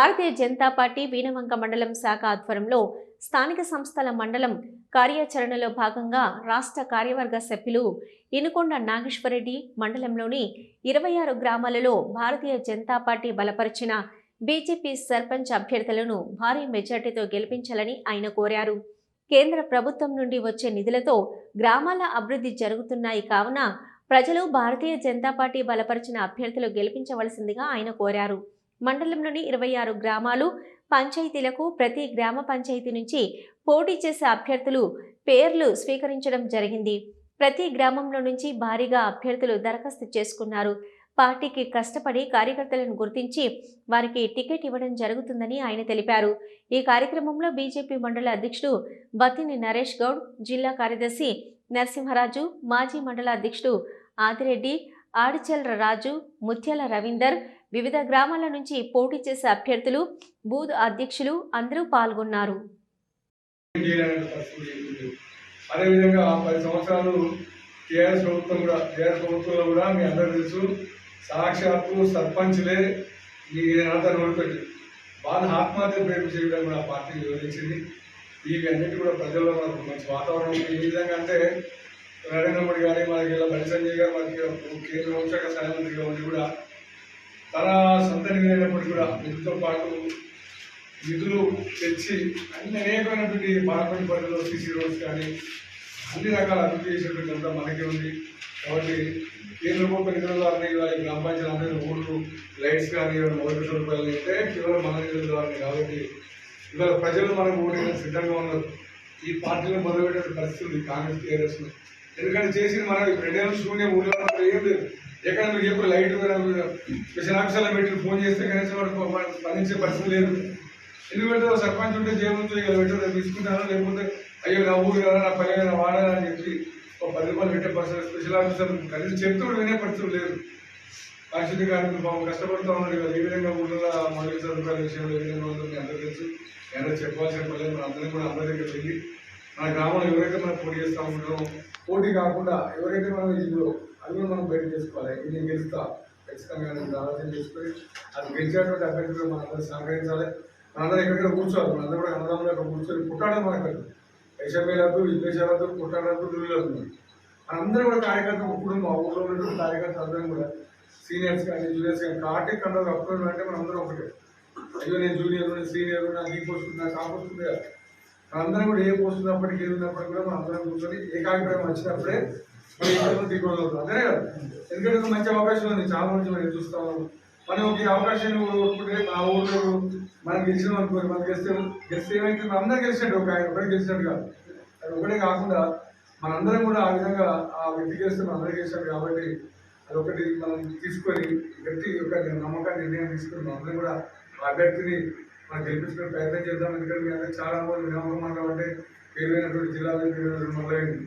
భారతీయ Janata party Veenavanka మండలం శాఖ ఆధ్వర్యంలో స్థానిక సంస్థల మండలం కార్యాచరణలో భాగంగా రాష్ట్ర కార్యవర్గ సభ్యులు ఇనుకొండ నాగేశ్వరరెడ్డి మండలంలోని ఇరవై ఆరు గ్రామాలలో భారతీయ జనతా పార్టీ బలపరిచిన బీజేపీ సర్పంచ్ అభ్యర్థులను భారీ మెజార్టీతో గెలిపించాలని ఆయన కోరారు. కేంద్ర ప్రభుత్వం నుండి వచ్చే నిధులతో గ్రామాల అభివృద్ధి జరుగుతున్నాయి కావున ప్రజలు భారతీయ జనతా పార్టీ బలపరిచిన అభ్యర్థులు గెలిపించవలసిందిగా ఆయన కోరారు. మండలంలోని ఇరవై ఆరు గ్రామాలు పంచాయతీలకు ప్రతి గ్రామ పంచాయతీ నుంచి పోటీ చేసే అభ్యర్థులు పేర్లు స్వీకరించడం జరిగింది. ప్రతి గ్రామంలో నుంచి భారీగా అభ్యర్థులు దరఖాస్తు చేసుకున్నారు. పార్టీకి కష్టపడి కార్యకర్తలను గుర్తించి వారికి టికెట్ ఇవ్వడం జరుగుతుందని ఆయన తెలిపారు. ఈ కార్యక్రమంలో బీజేపీ మండల అధ్యక్షుడు బతిని నరేష్ గౌడ్ జిల్లా కార్యదర్శి నరసింహరాజు మాజీ మండల అధ్యక్షుడు ఆదిరెడ్డి ఆడిచల్ర రాజు ముత్యాల రవీందర్ వివిధ గ్రామాల నుంచి పోటీ చేసే అభ్యర్థులు బూత్ అధ్యక్షులు అందరూ పాల్గొన్నారు అదేవిధంగా పది సంవత్సరాలు టీఆర్ఎస్ ప్రభుత్వం కూడా టీఆర్ఎస్ ప్రభుత్వంలో కూడా మీ అందరూ తెలుసు సాక్షాత్తు సర్పంచ్లే మీ నాతో నోడిపెట్టి వాళ్ళ ఆత్మహత్య ప్రేమ చేయడం కూడా పార్టీ వివరించింది ఇవి కూడా ప్రజల్లో మనకు మంచి వాతావరణం ఉంది. ఏ విధంగా అంటే నరేంద్ర మోడీ గారి మనకి ఇలా బండి సంజయ్ గారు మనకి కేంద్ర హోంశాఖ సహాయ మంత్రిగా ఉండి కూడా తన సొంత కూడా వీటితో పాటు నిధులు తెచ్చి అన్ని అనేకమైనటువంటి పార్లమెంట్ పరిధిలో సీసీ రోడ్స్ కానీ అన్ని రకాల అభివృద్ధి చేసినటువంటి అంతా మనకే ఉంది. కాబట్టి కేంద్ర ప్రభుత్వ నిధుల ద్వారా ఈ గ్రామ పంచాయతీ అందరూ ఊళ్ళు లైట్స్ కానీ మొదటి రూపాయలు అయితే కేవలం మన నిధుల ద్వారా కాబట్టి ఇవాళ ప్రజలు మనకు ఓటేయడానికి సిద్ధంగా ఉన్నారు. ఈ పార్టీలో మొదలుపెట్టే పరిస్థితి ఉంది కాంగ్రెస్ టీఆర్ఎస్ ఎందుకంటే చేసింది మనం ఈ రెండేళ్ళు శూన్యం ఊళ్ళో ఏం లేదు. ఎక్కడ మీరు చెప్పు లైట్ స్పెషల్ ఆఫీసర్లో పెట్టి ఫోన్ చేస్తే కనీసం వాడు స్పందించే పరిస్థితి లేదు. ఎందుకంటే సర్పంచ్ ఉంటే జేబులతో ఇక పెట్టు తీసుకుంటాను లేకపోతే అయ్యో నా ఊరు కదా నా పల్లె నా వాడాలని అని చెప్పి ఒక పది రూపాయలు పెట్టే పరిస్థితి స్పెషల్ ఆఫీసర్ కనీసం చెప్తూ వినే పరిస్థితి లేదు. పరిస్థితి కార్మికులు పాపం కష్టపడుతూ ఉన్నారు కదా. ఏ విధంగా ఊళ్ళో మౌలిక సదుపాయాల విషయంలో ఏ విధంగా ఉందో అందరూ తెలుసు. ఎవరో చెప్పాల్సిన పర్లేదు మన అందరం కూడా అందరి దగ్గర వెళ్ళి మన గ్రామంలో ఎవరైతే మనం పోటీ చేస్తూ ఉంటామో పోటీ కాకుండా ఎవరైతే మనం ఇప్పుడు అది మనం బయట చేసుకోవాలి. ఇది గెలుస్తా ఖచ్చితంగా నేను ఆలోచన చేసుకొని అది గెలిచేటువంటి అభ్యర్థులు మనందరూ సహకరించాలి. మనందరూ ఎక్కడెక్కడ కూర్చోవాలి? మనందరూ కూడా అన్నదమ్ములు అక్కడ కూర్చొని పుట్టాడడం మనకు వైషమ్యాలతో విద్వేషాలతో పుట్టాడతో దుర్విలవుతుంది మనందరూ కూడా కార్యకర్తలు ఇప్పుడు మా ఊళ్ళో ఉన్నటువంటి కార్యకర్తలు అందరం కూడా. సీనియర్స్ కానీ జూనియర్స్ కానీ కాబట్టి కండలు అప్పుడు అంటే మనందరం ఒకటే. అయ్యో నేను జూనియర్ నేను సీనియర్ నాకు ఈ పోస్ట్ ఉంది, నాకు ఆ పోస్ట్ అందరం మనందరం కూడా ఏ పోస్ట్ ఉన్నప్పటికీ ఏది కూడా అందరం కూర్చొని ఏకాభిప్రాయం వచ్చినప్పుడే మనం ఇక్కడ అదే కదా? ఎందుకంటే మంచి అవకాశం ఉంది. చాలా మంది మనం చూస్తాం. మనం ఒక ఈ అవకాశాన్ని కోరుకుంటే మా ఊళ్ళో మనం గెలిచినాం అనుకోరు మనం గెలిస్తే గెలిస్తే ఏమైతే అందరం గెలిచినట్టు ఒక ఆయన ఒకటి గెలిచినట్టు కాదు. అది ఒకటే కాకుండా మనందరం కూడా ఆ విధంగా ఆ వ్యక్తి గెలిస్తే మనం అందరం గెలిచినట్టు కాబట్టి అదొకటి మనం తీసుకొని గట్టి ఒక నమ్మకాన్ని నిర్ణయం తీసుకుని మనందరం అందరం కూడా ఆ అభ్యర్థిని మనం గెలిపించుకునే ప్రయత్నం చేద్దాం. ఎందుకంటే మీ అందరూ చాలా మంది వినమ్మకం కాబట్టి పేరు జిల్లాలో పేరు మొదలైంది